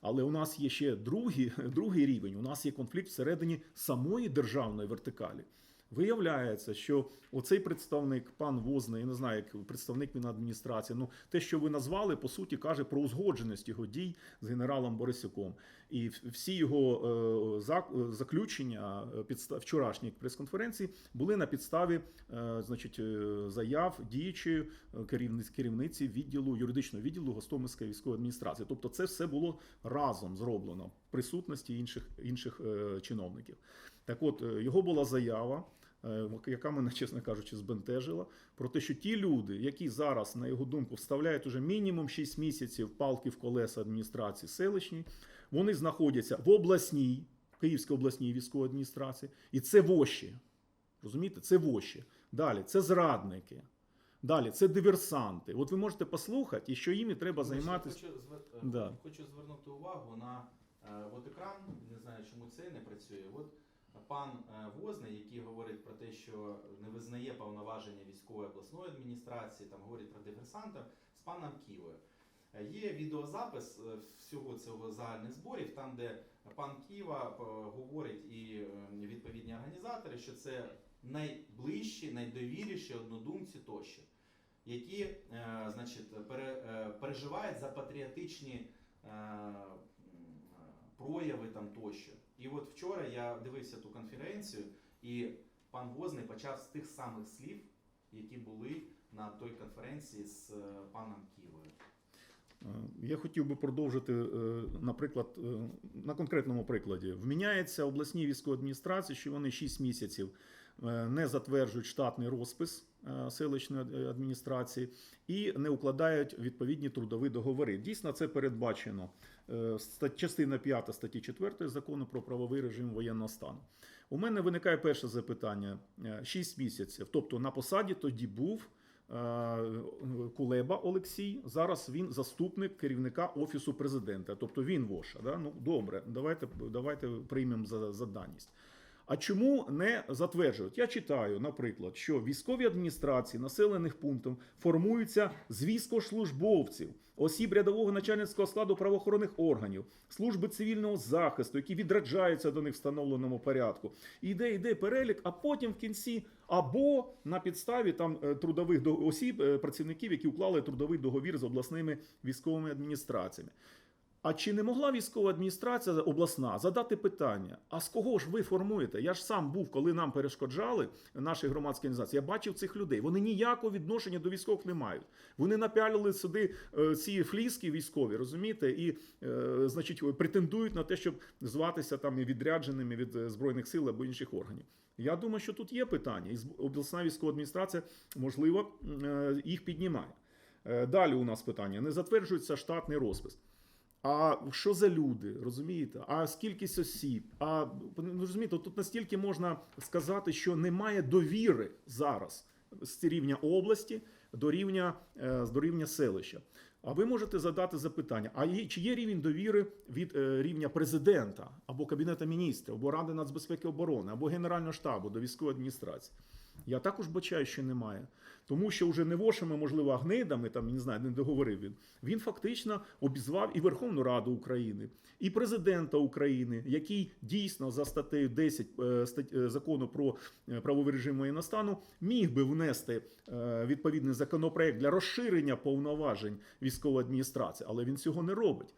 Але у нас є ще другий, другий рівень. У нас є конфлікт всередині самої державної вертикалі. Виявляється, що оцей представник, пан Возний, я не знаю, як представник він адміністрації, ну те, що ви назвали, по суті, каже про узгодженість його дій з генералом Борисюком. І всі його е, заключення е, підста- прес-конференції були на підставі е, значить, заяв діючої керівниці відділу юридичного відділу Гостомельської військової адміністрації. Тобто, це все було разом зроблено присутності інших, інших е, чиновників. Так от, е, його була заява, е, яка мене, чесно кажучи, збентежила, про те, що ті люди, які зараз, на його думку, вставляють уже мінімум 6 місяців палки в колеса адміністрації селищній, вони знаходяться в обласній, Київській обласній військовій адміністрації, і це воші. Розумієте, це воші. Далі це зрадники. Далі це диверсанти. От ви можете послухати, і що їм треба займатися. Хочу, звер- Да. хочу звернути увагу на от екран, не знаю, чому це не працює. От пан е, Возний, який говорить про те, що не визнає повноваження військової обласної адміністрації, там говорить про диверсанта з паном Ківою. Е, Є відеозапис е, всього цього загальних зборів, там, де пан Ківа е, говорить і е, відповідні організатори, що це найближчі, найдовіріші однодумці тощо, які е, значить, е, переживають за патріотичні тощо. І от вчора я дивився ту конференцію, і пан Возний почав з тих самих слів, які були на той конференції з е, паном Ківою. Е, Я хотів би продовжити, е, наприклад, на конкретному прикладі. Вміняється обласній військовій адміністрації, що вони 6 місяців не затверджують штатний розпис е, селищної адміністрації і не укладають відповідні трудові договори. Дійсно, це передбачено е, частина 5 статті 4 закону про правовий режим воєнного стану. У мене виникає перше запитання: 6 місяців. Тобто на посаді тоді був. е, Кулеба Олексій. Зараз він заступник керівника офісу президента. Тобто він воша. Да? Ну добре, давайте, давайте приймемо за, за даність. А чому не затверджують? Я читаю, наприклад, що військові адміністрації населених пунктів формуються з військовослужбовців, осіб рядового начальницького складу правоохоронних органів, служби цивільного захисту, які відраджаються до них в встановленому порядку. І йде, йде перелік, а потім в кінці або на підставі там е, трудових до- осіб, е, працівників, які уклали трудовий договір з обласними військовими адміністраціями. А чи не могла військова адміністрація обласна задати питання: а з кого ж ви формуєте? Я ж сам був, коли нам перешкоджали наші громадські організації. Я бачив цих людей. Вони ніякого відношення до військових не мають. Вони напялили сюди е, ці фліски військові, розумієте, і е, значить претендують на те, щоб зватися там відрядженими від е, збройних сил або інших органів. Я думаю, що тут є питання, і обласна військова адміністрація можливо їх піднімає. Далі у нас питання: не затверджується штатний розпис. А що за люди, розумієте? А скількись осіб? А ну, розумієте, тут настільки можна сказати, що немає довіри зараз з рівня області до рівня, е, до рівня селища. А ви можете задати запитання: а є, чи є рівень довіри від е, рівня президента або кабінету міністрів, або Ради нацбезпеки оборони, або Генерального штабу до військової адміністрації? Я також бачаю, що немає. Тому що вже не вошами, можливо, агнидами, там, не знаю, не договорив він. Він фактично обізвав і Верховну Раду України, і президента України, який дійсно за статтею 10 е, е, закону про е, правовий режим воєнного міг би внести відповідний законопроект для розширення повноважень військової адміністрації, але він цього не робить.